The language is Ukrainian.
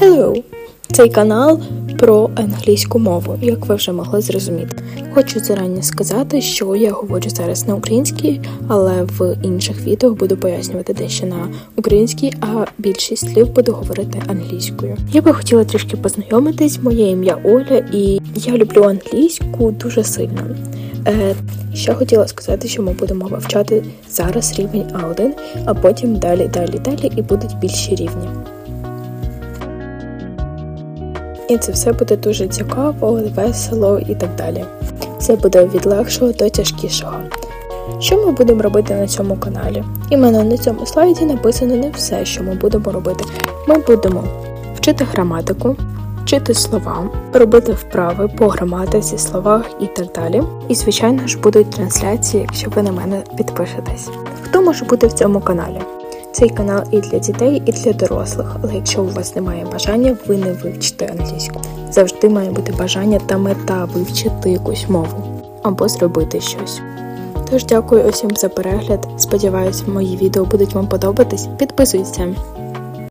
Hello! Цей канал про англійську мову, як ви вже могли зрозуміти. Хочу зарані сказати, що я говорю зараз на українській, але в інших відео буду пояснювати дещо на українській, а більшість слів буду говорити англійською. Я би хотіла трішки познайомитись. Моє ім'я Оля, і я люблю англійську дуже сильно. Е, ще хотіла сказати, що ми будемо вивчати зараз рівень А1, а потім далі, далі, далі, і будуть більші рівні. І це все буде дуже цікаво, весело і так далі. Це буде від легшого до тяжкішого. Що ми будемо робити на цьому каналі? Іменно на цьому слайді написано не все, що ми будемо робити. Ми будемо вчити граматику, вчити слова, робити вправи по граматиці, словах і так далі. І, звичайно ж, будуть трансляції, якщо ви на мене підпишетесь. Хто може бути в цьому каналі? Цей канал і для дітей, і для дорослих, але якщо у вас немає бажання, ви не вивчите англійську. Завжди має бути бажання та мета вивчити якусь мову або зробити щось. Тож дякую усім за перегляд. Сподіваюсь, мої відео будуть вам подобатись. Підписуйтесь.